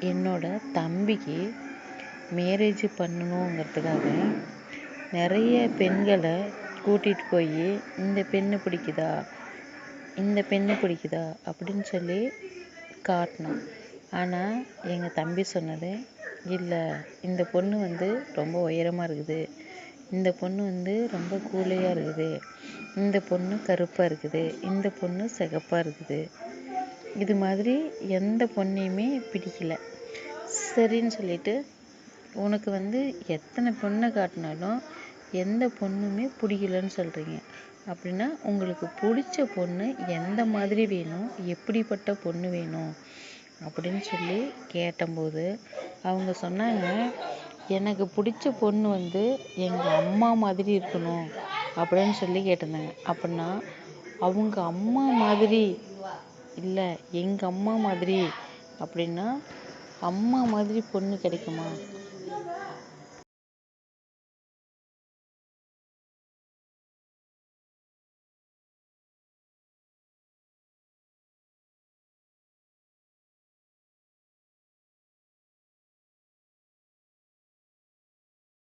என்னோட தம்பிக்கு மேரேஜ் பண்ணணுங்கிறதுக்காக நிறைய பெண்களை கூட்டிகிட்டு போய் இந்த பெண்ணு பிடிக்குதா? இந்த பெண்ணு பிடிக்குதா? அப்படின்னு சொல்லி காட்டினோம் ஆனால் எங்கள் தம்பி சொன்னது இல்லை இந்த பொண்ணு வந்து ரொம்ப உயரமாக இருக்குது. இந்த பொண்ணு வந்து ரொம்ப கூலையாக இருக்குது. இந்த பொண்ணு கருப்பாக இருக்குது. இந்த பொண்ணு சிகப்பா இருக்குது. இது மாதிரி எந்த பொண்ணையுமே பிடிக்கல. சரின்னு சொல்லிட்டு உனக்கு வந்து எத்தனை பொண்ணை காட்டினாலும் எந்த பொண்ணுமே பிடிக்கலன்னு சொல்கிறீங்க அப்படின்னா உங்களுக்கு பிடிச்ச பொண்ணு எந்த மாதிரி வேணும் எப்படிப்பட்ட பொண்ணு வேணும் அப்படின்னு சொல்லி கேட்டபோது அவங்க சொன்னாங்க எனக்கு பிடிச்ச பொண்ணு வந்து எங்கள் அம்மா மாதிரி இருக்கணும் அப்படின்னு சொல்லி கேட்டிருந்தாங்க. அப்படின்னா அவங்க அம்மா மாதிரி இல்லை எங்கள் அம்மா மாதிரி அப்படின்னா அம்மா மாதிரி பொண்ணு கிடைக்குமா?